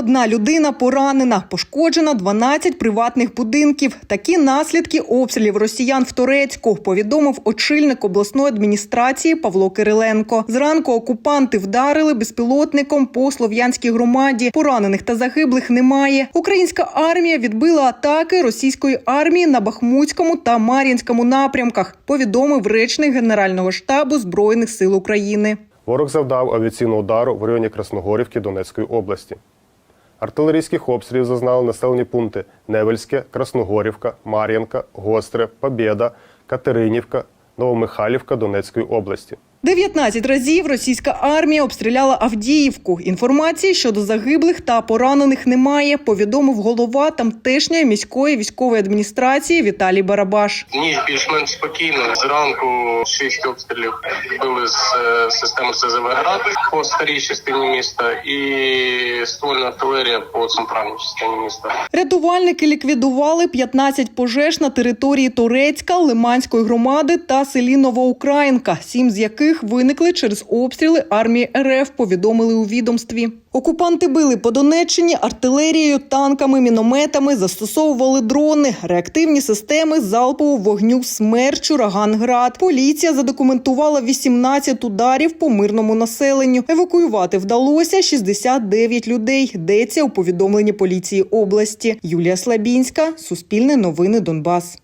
Одна людина поранена, пошкоджена 12 приватних будинків. Такі наслідки обстрілів росіян в Турецьку, повідомив очільник обласної адміністрації Павло Кириленко. Зранку окупанти вдарили безпілотником по слов'янській громаді. Поранених та загиблих немає. Українська армія відбила атаки російської армії на Бахмутському та Мар'їнському напрямках. Повідомив речник Генерального штабу збройних сил України. Ворог завдав авіаційного удару в районі Красногорівки Донецької області. Артилерійських обстрілів зазнали населені пункти Невельське, Красногорівка, Мар'їнка, Гостре, Побєда, Катеринівка, Новомихайлівка Донецької області. 19 разів російська армія обстріляла Авдіївку. Інформації щодо загиблих та поранених немає. Повідомив голова тамтешньої міської військової адміністрації Віталій Барабаш. Ніч більш-менш спокійно. Зранку шість обстрілів били з е, системи СЗВ «Град» по старій частині міста і ствольна артилерія по центральній частині міста. Рятувальники ліквідували 15 пожеж на території Турецька, Лиманської громади та селі Новоукраїнка, сім з яких виникли через обстріли армії РФ. Повідомили у відомстві. Окупанти били по Донеччині артилерією, танками, мінометами, застосовували дрони, реактивні системи залпового вогню «Смерч», «Ураган», Поліція задокументувала 18 ударів по мирному населенню. Евакуювати вдалося 69 людей. Йдеться у повідомленні поліції області. Юлія Слабінська, Суспільне новини Донбас.